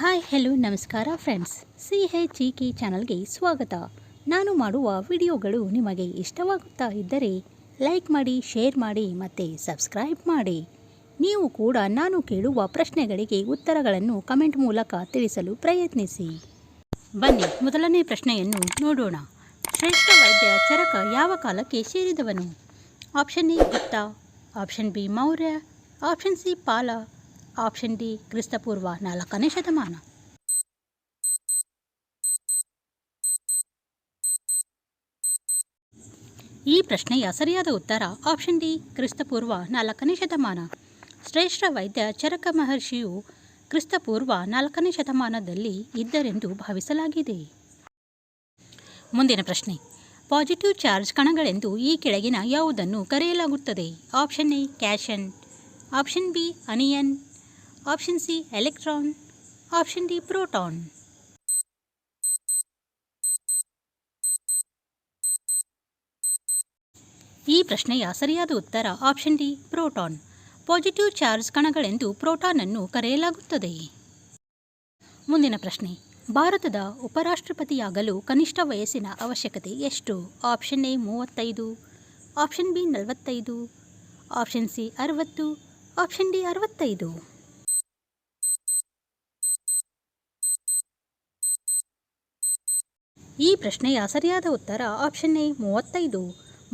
Hi hello ನಮಸ್ಕಾರ friends C H E K ಚಾನಲ್ಗೆ ಸ್ವಾಗತ. ನಾನು ಮಾಡುವ ವಿಡಿಯೋಗಳು ನಿಮಗೆ ಇಷ್ಟವಾಗುತ್ತಾ ಇದ್ದರೆ ಲೈಕ್ ಮಾಡಿ ಶೇರ್ ಮಾಡಿ ಮತ್ತು ಸಬ್ಸ್ಕ್ರೈಬ್ ಮಾಡಿ. ನೀವು ಕೂಡ ನಾನು ಕೇಳುವ ಪ್ರಶ್ನೆಗಳಿಗೆ ಉತ್ತರಗಳನ್ನು ಕಮೆಂಟ್ ಮೂಲಕ ತಿಳಿಸಲು ಪ್ರಯತ್ನಿಸಿ. ಬನ್ನಿ, ಮೊದಲನೇ ಪ್ರಶ್ನೆಯನ್ನು ನೋಡೋಣ. ಶ್ರೇಷ್ಠ ವೈದ್ಯ ಚರಕ ಯಾವ ಕಾಲಕ್ಕೆ ಸೇರಿದವನು? Option A Gupta option B Maurya option C Pala option D ಕ್ರಿಸ್ತಪೂರ್ವ ನಾಲ್ಕನೇ ಶತಮಾನ. ಈ ಪ್ರಶ್ನೆಯ ಸರಿಯಾದ ಉತ್ತರ ಆಪ್ಷನ್ ಡಿ ಕ್ರಿಸ್ತಪೂರ್ವ ನಾಲ್ಕನೇ ಶತಮಾನ. ಶ್ರೇಷ್ಠ ವೈದ್ಯ ಚರಕ ಮಹರ್ಷಿಯು ಕ್ರಿಸ್ತಪೂರ್ವ ನಾಲ್ಕನೇ ಶತಮಾನದಲ್ಲಿ ಇದ್ದರೆಂದು ಭಾವಿಸಲಾಗಿದೆ. ಮುಂದಿನ ಪ್ರಶ್ನೆ. ಪಾಸಿಟಿವ್ ಚಾರ್ಜ್ ಕಣಗಳೆಂದು ಈ ಕೆಳಗಿನ ಯಾವುದನ್ನು ಕರೆಯಲಾಗುತ್ತದೆ? Option A, cation. Option B, anion. Option C electron option D proton ಈ ಪ್ರಶ್ನೆಯ ಸರಿಯಾದ ಉತ್ತರ option D proton positive charge ಕಣಗಳೆಂದು proton ಅನ್ನು ಕರೆಯಲಾಗುತ್ತದೆ. ಮುಂದಿನ ಪ್ರಶ್ನೆ. ಭಾರತದ ಉಪರಾಷ್ಟ್ರಪತಿಯಾಗಲು ಕನಿಷ್ಠ ವಯಸ್ಸಿನ ಅವಶ್ಯಕತೆ ಎಷ್ಟು? ಆಪ್ಷನ್ ಎ ಮೂವತ್ತೈದು. ಆಪ್ಷನ್ ಬಿ ನಲವತ್ತೈದು. ಆಪ್ಷನ್ ಸಿ ಅರವತ್ತು. ಆಪ್ಷನ್ ಡಿ ಅರವತ್ತೈದು. ಈ ಪ್ರಶ್ನೆಯ ಸರಿಯಾದ ಉತ್ತರ ಆಪ್ಷನ್ ಎ ಮೂವತ್ತೈದು.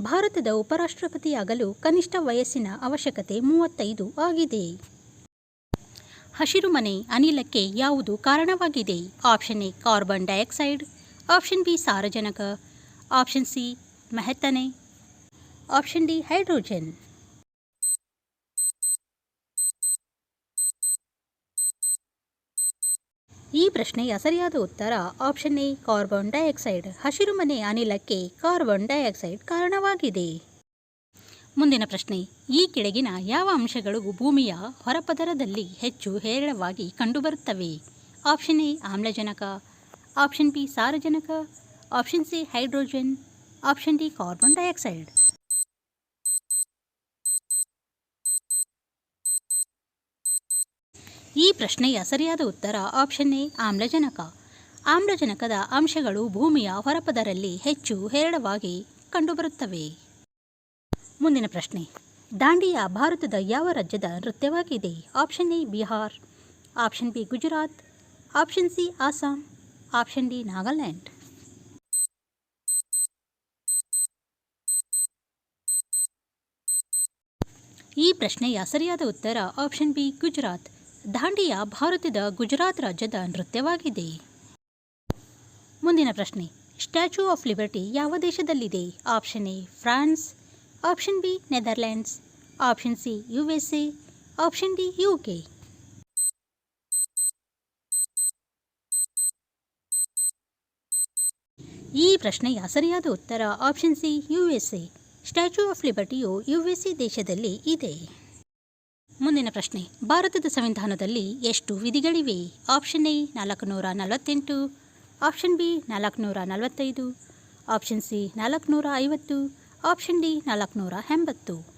ಭಾರತದ ಉಪರಾಷ್ಟ್ರಪತಿಯಾಗಲು ಕನಿಷ್ಠ ವಯಸ್ಸಿನ ಅವಶ್ಯಕತೆ ಮೂವತ್ತೈದು ಆಗಿದೆ. ಹಸಿರುಮನೆ ಅನಿಲಕ್ಕೆ ಯಾವುದು ಕಾರಣವಾಗಿದೆ? Option A carbon dioxide option B ಸಾರಜನಕ option C methane option D hydrogen ಈ ಪ್ರಶ್ನೆಯ ಸರಿಯಾದ ಉತ್ತರ ಆಪ್ಷನ್ ಎ ಕಾರ್ಬನ್ ಡೈಆಕ್ಸೈಡ್ ಹಸಿರುಮನೆ ಅನಿಲಕ್ಕೆ ಕಾರ್ಬನ್ ಡೈಆಕ್ಸೈಡ್ ಕಾರಣವಾಗಿದೆ. ಮುಂದಿನ ಪ್ರಶ್ನೆ, ಈ ಕೆಳಗಿನ ಯಾವ ಅಂಶಗಳು ಭೂಮಿಯ ಹೊರಪದರದಲ್ಲಿ ಹೆಚ್ಚು ಹೇರಳವಾಗಿ ಕಂಡುಬರುತ್ತವೆ? ಆಪ್ಷನ್ ಎ ಆಮ್ಲಜನಕ. ಆಪ್ಷನ್ ಬಿ ಸಾರಜನಕ. Option C hydrogen option D carbon dioxide ಈ ಪ್ರಶ್ನೆಯ ಸರಿಯಾದ ಉತ್ತರ ಆಪ್ಷನ್ ಎ, ಆಮ್ಲಜನಕ. ಆಮ್ಲಜನಕದ ಅಂಶಗಳು ಭೂಮಿಯ ಹೊರಪದರಲ್ಲಿ ಹೆಚ್ಚು ಹೇರಳವಾಗಿ ಕಂಡುಬರುತ್ತವೆ. ಮುಂದಿನ ಪ್ರಶ್ನೆ. ದಾಂಡಿಯಾ ಭಾರತದ ಯಾವ ರಾಜ್ಯದ ನೃತ್ಯವಾಗಿದೆ? Option A, Bihar. Option B, Gujarat. Option C, Assam. Option D, Nagaland. ಈ ಪ್ರಶ್ನೆಯ ಸರಿಯಾದ ಉತ್ತರ ಆಪ್ಷನ್ ಬಿ, ಗುಜರಾತ್. ದಾಂಡಿಯಾ ಭಾರತದ ಗುಜರಾತ್ ರಾಜ್ಯದ ನೃತ್ಯವಾಗಿದೆ. ಮುಂದಿನ ಪ್ರಶ್ನೆ ಸ್ಟ್ಯಾಚ್ಯೂ ಆಫ್ ಲಿಬರ್ಟಿ ಯಾವ ದೇಶದಲ್ಲಿದೆ? Option A France option B Netherlands option C U S A option D U K ಈ ಪ್ರಶ್ನೆಯ ಸರಿಯಾದ ಉತ್ತರ option C U S A statue of ಲಿಬರ್ಟಿಯು U S A ದೇಶದಲ್ಲಿ ಇದೆ. ಮುಂದಿನ ಪ್ರಶ್ನೆ. ಭಾರತದ ಸಂವಿಧಾನದಲ್ಲಿ ಎಷ್ಟು ವಿಧಿಗಳಿವೆ? ಆಪ್ಷನ್ ಎ ನಾಲ್ಕುನೂರ ನಲವತ್ತೆಂಟು, ಆಪ್ಷನ್ ಬಿ ನಾಲ್ಕುನೂರ ನಲವತ್ತೈದು, ಆಪ್ಷನ್ ಸಿ ನಾಲ್ಕುನೂರ ಐವತ್ತು, ಆಪ್ಷನ್ ಡಿ ನಾಲ್ಕುನೂರ ಎಂಬತ್ತು.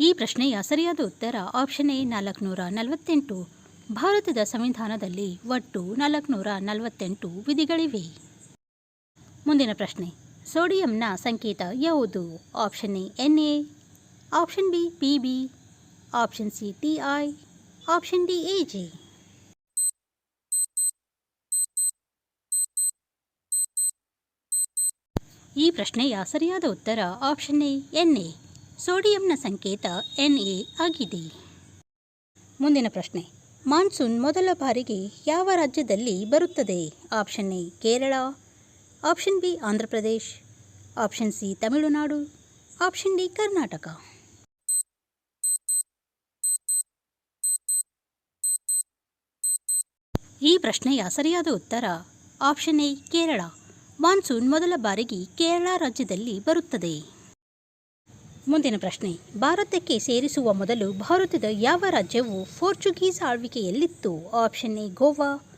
ಈ ಪ್ರಶ್ನೆಯ ಸರಿಯಾದ ಉತ್ತರ ಆಪ್ಷನ್ ಎ ನಾಲ್ಕುನೂರ ನಲವತ್ತೆಂಟು. ಭಾರತದ ಸಂವಿಧಾನದಲ್ಲಿ ಒಟ್ಟು ನಾಲ್ಕುನೂರ ನಲವತ್ತೆಂಟು ವಿಧಿಗಳಿವೆ. ಮುಂದಿನ ಪ್ರಶ್ನೆ. ಸೋಡಿಯಂನ ಸಂಕೇತ ಯಾವುದು? Option A, N A. Option B, P B. Option C, T I. Option D, A, G. ಈ ಪ್ರಶ್ನೆಯ ಸರಿಯಾದ ಉತ್ತರ ಆಪ್ಷನ್ ಎ, ಎನ್ ಎ. ಸೋಡಿಯಂನ ಸಂಕೇತ ಎನ್ ಎ ಆಗಿದೆ. ಮುಂದಿನ ಪ್ರಶ್ನೆ. ಮಾನ್ಸೂನ್ ಮೊದಲ ಬಾರಿಗೆ ಯಾವ ರಾಜ್ಯದಲ್ಲಿ ಬರುತ್ತದೆ? Option A, Kerala. Option B Andhra Pradesh option C, Tamil Nadu. Option D, Karnataka. ಈ ಪ್ರಶ್ನೆಯ ಸರಿಯಾದ ಉತ್ತರ ಆಪ್ಷನ್ ಎ, ಕೇರಳ. ಮಾನ್ಸೂನ್ ಮೊದಲ ಬಾರಿಗೆ ಕೇರಳ ರಾಜ್ಯದಲ್ಲಿ ಬರುತ್ತದೆ. ಮುಂದಿನ ಪ್ರಶ್ನೆ, ಭಾರತಕ್ಕೆ ಸೇರಿಸುವ ಮೊದಲು ಭಾರತದ ಯಾವ ರಾಜ್ಯವು Portuguese ಆಳ್ವಿಕೆಯಲ್ಲಿತ್ತು? Option A, Goa.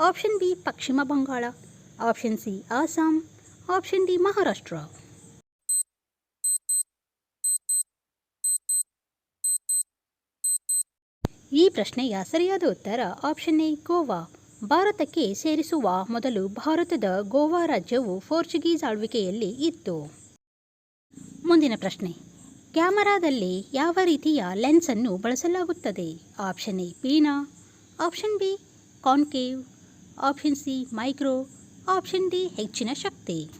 Option B, Paschim Bangala. Option C Assam option D Maharashtra ಈ ಪ್ರಶ್ನೆಯ ಸರಿಯಾದ ಉತ್ತರ ಆಪ್ಷನ್ ಎ ಗೋವಾ ಭಾರತಕ್ಕೆ ಸೇರಿಸುವ ಮೊದಲು ಭಾರತದ ಗೋವಾ ರಾಜ್ಯವು ಪೋರ್ಚುಗೀಸ್ ಆಳ್ವಿಕೆಯಲ್ಲಿ ಇತ್ತು. ಮುಂದಿನ ಪ್ರಶ್ನೆ, ಕ್ಯಾಮರಾದಲ್ಲಿ ಯಾವ ರೀತಿಯ ಲೆನ್ಸ್ ಅನ್ನು ಬಳಸಲಾಗುತ್ತದೆ? Option A ಪೀನಾ option B concave option C micro option D, ಹೆಚ್ಚಿನ ಶಕ್ತಿ.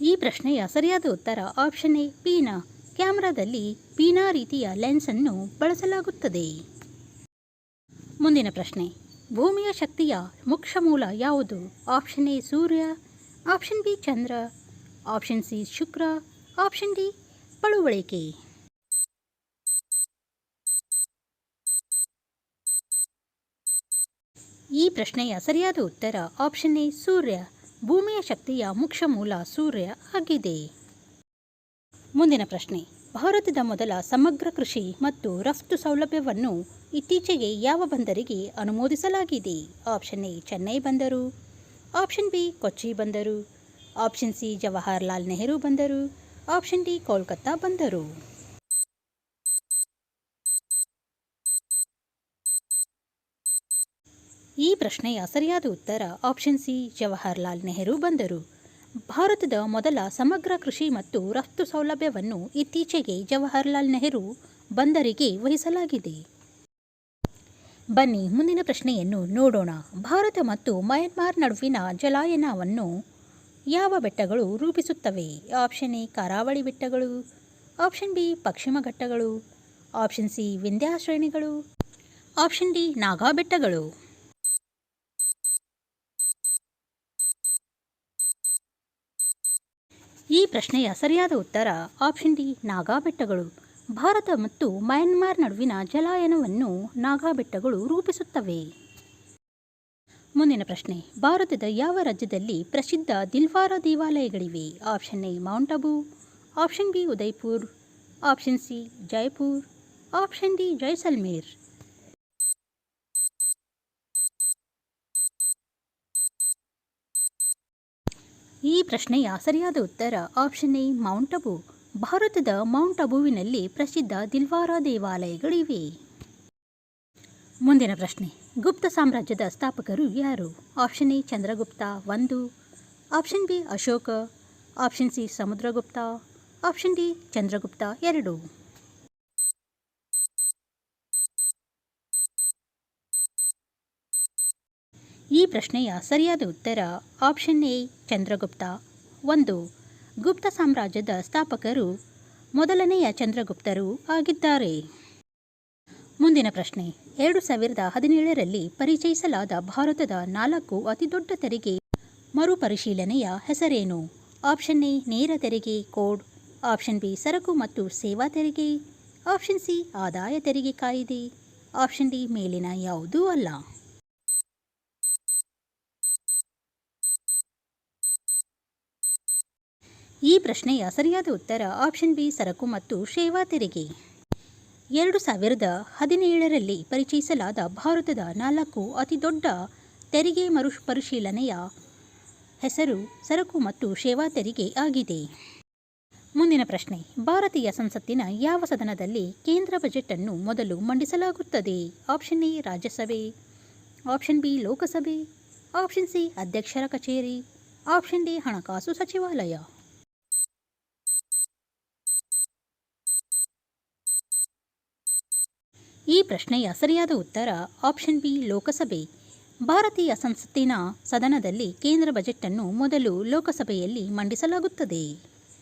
ಈ ಪ್ರಶ್ನೆಯ ಸರಿಯಾದ ಉತ್ತರ ಆಪ್ಷನ್ ಎ ಪೀನಾ ಕ್ಯಾಮ್ರಾದಲ್ಲಿ ಪೀನಾ ರೀತಿಯ ಲೆನ್ಸ್ ಅನ್ನು ಬಳಸಲಾಗುತ್ತದೆ. ಮುಂದಿನ ಪ್ರಶ್ನೆ, ಭೂಮಿಯ ಶಕ್ತಿಯ ಮುಖ್ಯ ಮೂಲ ಯಾವುದು? ಆಪ್ಷನ್ ಎ, ಸೂರ್ಯ. ಆಪ್ಷನ್ ಬಿ, ಚಂದ್ರ. ಆಪ್ಷನ್ ಸಿ, ಶುಕ್ರ. ಆಪ್ಷನ್ ಡಿ, ಪಳುವಳಿಕೆ. ಈ ಪ್ರಶ್ನೆಯ ಸರಿಯಾದ ಉತ್ತರ ಆಪ್ಷನ್ ಎ ಸೂರ್ಯ, ಭೂಮಿಯ ಶಕ್ತಿಯ ಮುಖ್ಯ ಮೂಲ ಸೂರ್ಯ ಆಗಿದೆ. ಮುಂದಿನ ಪ್ರಶ್ನೆ, ಭಾರತದ ಮೊದಲ ಸಮಗ್ರ ಕೃಷಿ ಮತ್ತು ರಫ್ತು ಸೌಲಭ್ಯವನ್ನು ಇತ್ತೀಚೆಗೆ ಯಾವ ಬಂದರಿಗೆ ಅನುಮೋದಿಸಲಾಗಿದೆ? ಆಪ್ಷನ್ ಎ, ಚೆನ್ನೈ ಬಂದರು. ಆಪ್ಷನ್ ಬಿ, ಕೊಚ್ಚಿ ಬಂದರು. ಆಪ್ಷನ್ ಸಿ, ಜವಾಹರ್ಲಾಲ್ ನೆಹರು ಬಂದರು. ಆಪ್ಷನ್ ಡಿ, ಕೋಲ್ಕತ್ತಾ ಬಂದರು. ಈ ಪ್ರಶ್ನೆಯ ಸರಿಯಾದ ಉತ್ತರ ಆಪ್ಷನ್ ಸಿ ಜವಾಹರ್ಲಾಲ್ ನೆಹರು ಬಂದರು. ಭಾರತದ ಮೊದಲ ಸಮಗ್ರ ಕೃಷಿ ಮತ್ತು ರಫ್ತು ಸೌಲಭ್ಯವನ್ನು ಇತ್ತೀಚೆಗೆ ಜವಾಹರ್ಲಾಲ್ ನೆಹರು ಬಂದರಿಗೆ ವಹಿಸಲಾಗಿದೆ. ಬನ್ನಿ ಮುಂದಿನ ಪ್ರಶ್ನೆಯನ್ನು ನೋಡೋಣ. ಭಾರತ ಮತ್ತು ಮಯನ್ಮಾರ್ ನಡುವಿನ ಜಲಾಯನವನ್ನು ಯಾವ ಬೆಟ್ಟಗಳು ರೂಪಿಸುತ್ತವೆ? ಆಪ್ಷನ್ ಎ ಕರಾವಳಿ ಬೆಟ್ಟಗಳು. ಆಪ್ಷನ್ ಬಿ ಪಶ್ಚಿಮ ಘಟ್ಟಗಳು. ಆಪ್ಷನ್ ಸಿ ವಿಂಧ್ಯಾಶ್ರೇಣಿಗಳು ಆಪ್ಷನ್ ಡಿ ನಾಗಾ ಬೆಟ್ಟಗಳು. ಈ ಪ್ರಶ್ನೆಯ ಸರಿಯಾದ ಉತ್ತರ ಆಪ್ಷನ್ ಡಿ ನಾಗಾ ಬೆಟ್ಟಗಳು ಭಾರತ ಮತ್ತು ಮಯನ್ಮಾರ್ ನಡುವಿನ ಜಲಾಯನವನ್ನು ನಾಗಾ ಬೆಟ್ಟಗಳು ರೂಪಿಸುತ್ತವೆ. ಮುಂದಿನ ಪ್ರಶ್ನೆ, ಭಾರತದ ಯಾವ ರಾಜ್ಯದಲ್ಲಿ ಪ್ರಸಿದ್ಧ Dilwara ದೇವಾಲಯಗಳಿವೆ? Option A mount Abu option B Udaipur option C Jaipur option D Jaisalmer ಈ ಪ್ರಶ್ನೆಯ ಸರಿಯಾದ ಉತ್ತರ ಆಪ್ಷನ್ ಎ ಮೌಂಟ್ ಅಬು ಭಾರತದ ಮೌಂಟ್ ಅಬುವಿನಲ್ಲಿ ಪ್ರಸಿದ್ಧ ದಿಲ್ವಾರ ದೇವಾಲಯಗಳಿವೆ. ಮುಂದಿನ ಪ್ರಶ್ನೆ, ಗುಪ್ತ ಸಾಮ್ರಾಜ್ಯದ ಸ್ಥಾಪಕರು ಯಾರು? ಆಪ್ಷನ್ ಎ ಚಂದ್ರಗುಪ್ತ ಒಂದು. Option B Ashoka. Option C Samudragupta. Option D Chandragupta ಎರಡು. ಈ ಪ್ರಶ್ನೆಯ ಸರಿಯಾದ ಉತ್ತರ ಆಪ್ಷನ್ ಎ ಚಂದ್ರಗುಪ್ತ. ಒಂದು, ಗುಪ್ತ ಸಾಮ್ರಾಜ್ಯದ ಸ್ಥಾಪಕರು ಮೊದಲನೆಯ ಚಂದ್ರಗುಪ್ತರು ಆಗಿದ್ದಾರೆ. ಮುಂದಿನ ಪ್ರಶ್ನೆ, ಎರಡು ಸಾವಿರದ ಹದಿನೇಳರಲ್ಲಿ ಪರಿಚಯಿಸಲಾದ ಭಾರತದ ನಾಲ್ಕು ಅತಿದೊಡ್ಡ ತೆರಿಗೆ ಮರುಪರಿಶೀಲನೆಯ ಹೆಸರೇನು? ಆಪ್ಷನ್ ಎ ನೇರ ತೆರಿಗೆ, ಕೋಡ್. ಆಪ್ಷನ್ ಬಿ ಸರಕು ಮತ್ತು ಸೇವಾ ತೆರಿಗೆ. ಆಪ್ಷನ್ ಸಿ ಆದಾಯ ತೆರಿಗೆ ಕಾಯಿದೆ. ಆಪ್ಷನ್ ಡಿ ಮೇಲಿನ ಯಾವುದೂ ಅಲ್ಲ. ಈ ಪ್ರಶ್ನೆಯ ಸರಿಯಾದ ಉತ್ತರ ಆಪ್ಷನ್ ಬಿ ಸರಕು ಮತ್ತು ಸೇವಾ ತೆರಿಗೆ. ಎರಡು ಸಾವಿರದ ಹದಿನೇಳರಲ್ಲಿ ಪರಿಚಯಿಸಲಾದ ಭಾರತದ ನಾಲ್ಕು ಅತಿದೊಡ್ಡ ತೆರಿಗೆ ಮರುಪರಿಶೀಲನೆಯ ಹೆಸರು ಸರಕು ಮತ್ತು ಸೇವಾ ತೆರಿಗೆ ಆಗಿದೆ. ಮುಂದಿನ ಪ್ರಶ್ನೆ, ಭಾರತೀಯ ಸಂಸತ್ತಿನ ಯಾವ ಸದನದಲ್ಲಿ ಕೇಂದ್ರ ಬಜೆಟನ್ನು ಮೊದಲು ಮಂಡಿಸಲಾಗುತ್ತದೆ? Option A Rajya Sabha. Option B Lok Sabha. Option C ಅಧ್ಯಕ್ಷರ ಕಚೇರಿ. ಆಪ್ಷನ್ ಡಿ ಹಣಕಾಸು ಸಚಿವಾಲಯ. ಈ ಪ್ರಶ್ನೆಯ ಸರಿಯಾದ ಉತ್ತರ ಆಪ್ಷನ್ ಬಿ ಲೋಕಸಭೆ. ಭಾರತೀಯ ಸಂಸತ್ತಿನ ಸದನದಲ್ಲಿ ಕೇಂದ್ರ ಬಜೆಟನ್ನು ಮೊದಲು ಲೋಕಸಭೆಯಲ್ಲಿ ಮಂಡಿಸಲಾಗುತ್ತದೆ.